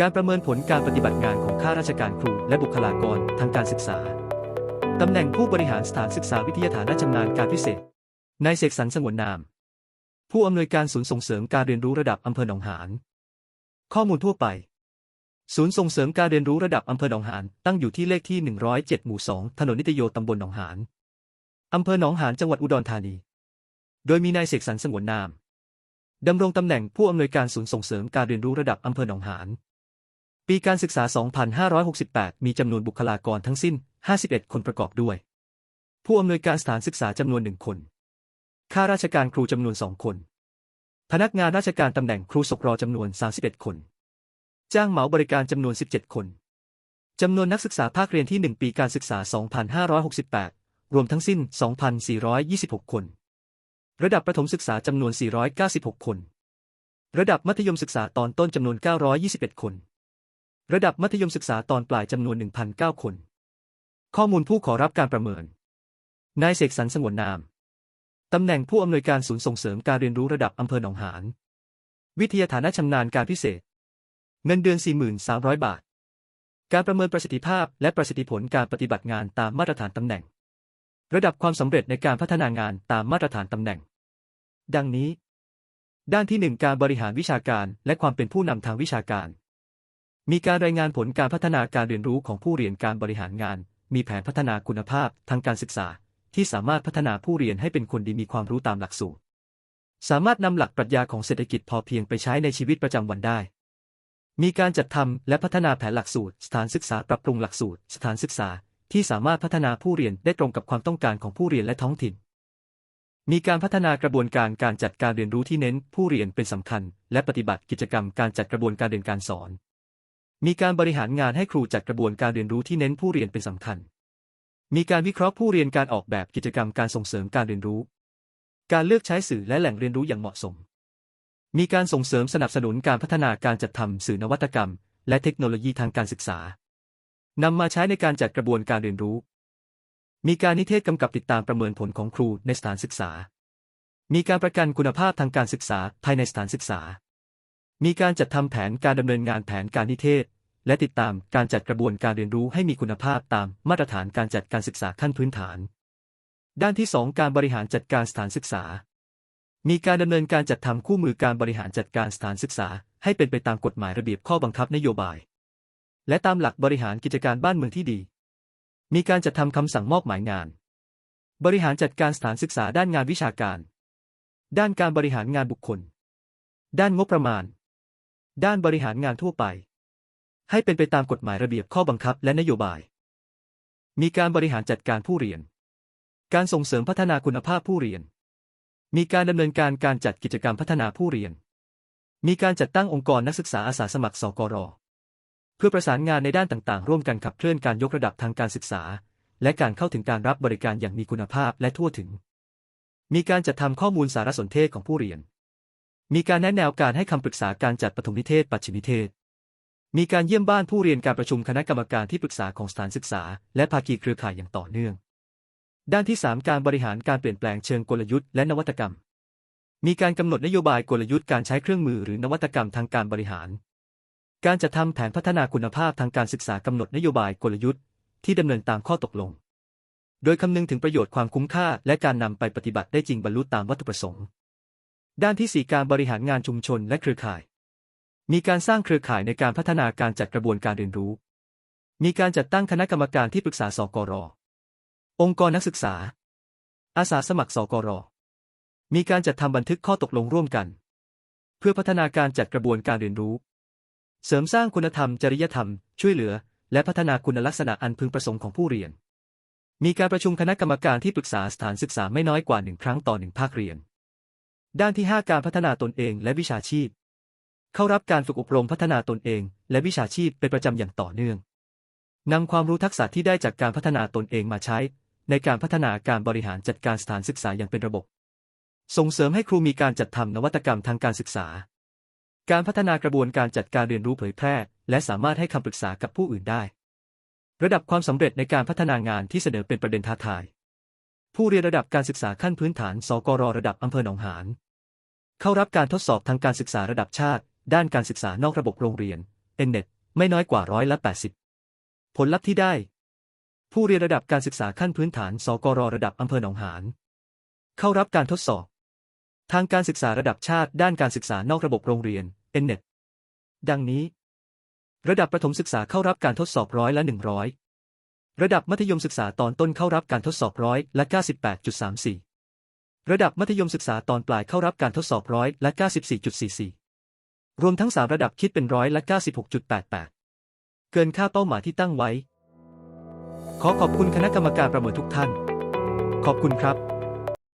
การประเมินผลการปฏิบัติงานของข้าราชการครู และบุคลากรทางการศึกษา ตำแหน่งผู้บริหารสถานศึกษาวิทยาฐานะชำนาญการพิเศษ นายเสกสรรสงวนนาม ผู้อำนวยการศูนย์ส่งเสริมการเรียนรู้ระดับอำเภอหนองหาน ข้อมูลทั่วไป ศูนย์ส่งเสริมการเรียนรู้ระดับอำเภอหนองหานตั้งอยู่ที่เลขที่ 107 หมู่ 2 ถนนนิตโยตำบลหนองหานอำเภอหนองหานจังหวัดอุดรธานี โดยมีนายเสกสรรสงวนนามดำรงตำแหน่งผู้อำนวยการศูนย์ส่งเสริมการเรียนรู้ระดับอำเภอหนองหาน ปีการศึกษา 2568 มีจำนวนบุคลากรทั้งสิ้น 51 คนประกอบด้วย ผู้อำนวยการสถานศึกษาจำนวนหนึ่งคน ข้าราชการครูจำนวนสองคน พนักงานราชการตำแหน่งครูศกรจำนวน 31 คน จ้างเหมาบริการจำนวน 17 คน จำนวนนักศึกษาภาคเรียนที่ 1 ปีการศึกษา 2568 รวมทั้งสิ้น 2,426 คน ระดับประถมศึกษาจำนวน 496 คน ระดับมัธยมศึกษาตอนต้นจำนวน 921 คน ระดับมัธยมศึกษาตอนปลายจำนวน 1,009 คน ข้อมูลผู้ขอรับการประเมิน นายเสกสรรสงวนนาม ตำแหน่งผู้อำนวยการศูนย์ส่งเสริมการเรียนรู้ระดับอำเภอหนองหาน วิทยาฐานะชำนาญการพิเศษ เงินเดือน 4,300 บาท การประเมินประสิทธิภาพและประสิทธิผลการปฏิบัติงานตามมาตรฐานตำแหน่ง ระดับความสำเร็จในการพัฒนางานตามมาตรฐานตำแหน่ง ดังนี้ ด้านที่ 1 การบริหารวิชาการและความเป็นผู้นำทางวิชาการ มีการรายงานผลการพัฒนาการเรียนรู้ของผู้เรียนการบริหารงาน มีแผนพัฒนาคุณภาพทางการศึกษา ที่สามารถพัฒนาผู้เรียนให้เป็นคนดีมีความรู้ตามหลักสูตร สามารถนำหลักปรัชญาของเศรษฐกิจพอเพียงไปใช้ในชีวิตประจำวันได้ มีการจัดทำและพัฒนาแผนหลักสูตร สถานศึกษาปรับปรุงหลักสูตร สถานศึกษา ที่สามารถพัฒนาผู้เรียนได้ตรงกับความต้องการของผู้เรียนและท้องถิ่น มีการพัฒนากระบวนการการจัดการเรียนรู้ที่เน้น ผู้เรียนเป็นสำคัญ และปฏิบัติกิจกรรมการจัดกระบวนการเรียนการสอน มีการบริหารงานให้ครูจัดกระบวนการเรียนรู้ที่เน้นผู้เรียนเป็นสำคัญ มีการวิเคราะห์ผู้เรียนการออกแบบกิจกรรมการส่งเสริมการเรียนรู้ การเลือกใช้สื่อและแหล่งเรียนรู้อย่างเหมาะสม มีการส่งเสริมสนับสนุนการพัฒนาการจัดทำสื่อนวัตกรรม และเทคโนโลยีทางการศึกษานำมาใช้ในการจัดกระบวนการเรียนรู้ มีการนิเทศกำกับติดตามประเมินผลของครูในสถานศึกษา มีการประกันคุณภาพทางการศึกษาภายในสถานศึกษา มีการจัดทำแผนการดำเนินงานแผนการนิเทศ และติดตามการจัดกระบวนการเรียนรู้ให้มีคุณภาพตามมาตรฐานการจัดการศึกษาขั้นพื้นฐาน ด้านที่ 2 การบริหารจัดการสถานศึกษา มีการดำเนินการจัดทำคู่มือการบริหารจัดการสถานศึกษา ให้เป็นไปตามกฎหมายระเบียบข้อบังคับนโยบาย และตามหลักบริหารกิจการบ้านเมืองที่ดี มีการจัดทำคำสั่งมอบหมายงาน บริหารจัดการสถานศึกษาด้านงานวิชาการ ด้านการบริหารงานบุคคล ด้านงบประมาณ ด้านบริหารงานทั่วไป ให้เป็นไปตามกฎหมายระเบียบข้อบังคับและนโยบาย มีการบริหารจัดการผู้เรียน การส่งเสริมพัฒนาคุณภาพผู้เรียน มีการดำเนินการการจัดกิจกรรมพัฒนาผู้เรียน มีการจัดตั้งองค์กรนักศึกษาอาสาสมัครสกรเพื่อประสานงานในด้านต่างๆ ร่วมกันขับเคลื่อนการยกระดับทางการศึกษา และการเข้าถึงการรับบริการอย่างมีคุณภาพและทั่วถึง มีการจัดทำข้อมูลสารสนเทศของผู้เรียน มีการแนะแนวการให้คำปรึกษาการจัดปฐมนิเทศ ปัจฉิมนิเทศ มีการเยี่ยมบ้านผู้เรียนการประชุมคณะกรรมการที่ปรึกษาของสถานศึกษา และภาคีเครือข่ายอย่างต่อเนื่อง ด้านที่ 3 การบริหารการเปลี่ยนแปลงเชิงกลยุทธ์และนวัตกรรม มีการกำหนดนโยบายกลยุทธ์การใช้เครื่องมือหรือนวัตกรรมทางการบริหาร การจัดทำแผนพัฒนาคุณภาพทางการศึกษากำหนดนโยบายกลยุทธ์ ที่ดำเนินตามข้อตกลง โดยคำนึงถึงประโยชน์ความคุ้มค่า และการนำไปปฏิบัติได้จริงบรรลุตามวัตถุประสงค์ ด้านที่ 4 การบริหารงานชุมชนและเครือข่าย มีการสร้างเครือข่ายในการพัฒนาการจัดกระบวนการเรียนรู้ มีการจัดตั้งคณะกรรมการที่ปรึกษาสกรองค์กรนักศึกษา อาสาสมัครสกรมีการจัดทำบันทึกข้อตกลงร่วมกัน เพื่อพัฒนาการจัดกระบวนการเรียนรู้ เสริมสร้างคุณธรรม จริยธรรม ช่วยเหลือ และพัฒนาคุณลักษณะอันพึงประสงค์ของผู้เรียน มีการประชุมคณะกรรมการที่ปรึกษาสถานศึกษาไม่น้อยกว่าหนึ่งครั้งต่อหนึ่งภาคเรียน ด้านที่ 5 การพัฒนาตนเองและวิชาชีพ เข้ารับการฝึกอบรมพัฒนาตนเอง และวิชาชีพเป็นประจำอย่างต่อเนื่องนำความรู้ทักษะที่ได้จากการพัฒนาตนเองมาใช้ ในการพัฒนาการบริหารจัดการสถานศึกษาอย่างเป็นระบบ ส่งเสริมให้ครูมีการจัดทำนวัตกรรมทางการศึกษา การพัฒนากระบวนการจัดการเรียนรู้เผยแพร่ และสามารถให้คำปรึกษากับผู้อื่นได้ ระดับความสำเร็จในการพัฒนางานที่เสนอเป็นประเด็นท้าทาย ผู้เรียนระดับการศึกษาขั้นพื้นฐาน สกรระดับอำเภอหนองหาน เข้ารับการทดสอบทางการศึกษาระดับชาติ ด้านการศึกษานอกระบบโรงเรียน Nnet ไม่น้อยกว่าร้อยละ80 ผลลัพธ์ที่ได้ ผู้เรียนระดับการศึกษาขั้นพื้นฐาน สกรระดับอำเภอหนองหาน เข้ารับการทดสอบ ทางการศึกษาระดับชาติ ด้านการศึกษานอกระบบโรงเรียน Nnet ดังนี้ ระดับประถมศึกษาเข้ารับการทดสอบร้อยละ 100 ระดับมัธยมศึกษาตอนต้นเข้ารับการทดสอบร้อยละ 98.34 ระดับมัธยมศึกษาตอนปลายเข้ารับการทดสอบร้อยละ94.44 รวมทั้ง 3 ระดับคิดเป็นร้อยละ96.88 เกินค่าเป้าหมายที่ตั้งไว้ ขอขอบคุณคณะกรรมการประเมินทุกท่าน ขอบคุณครับ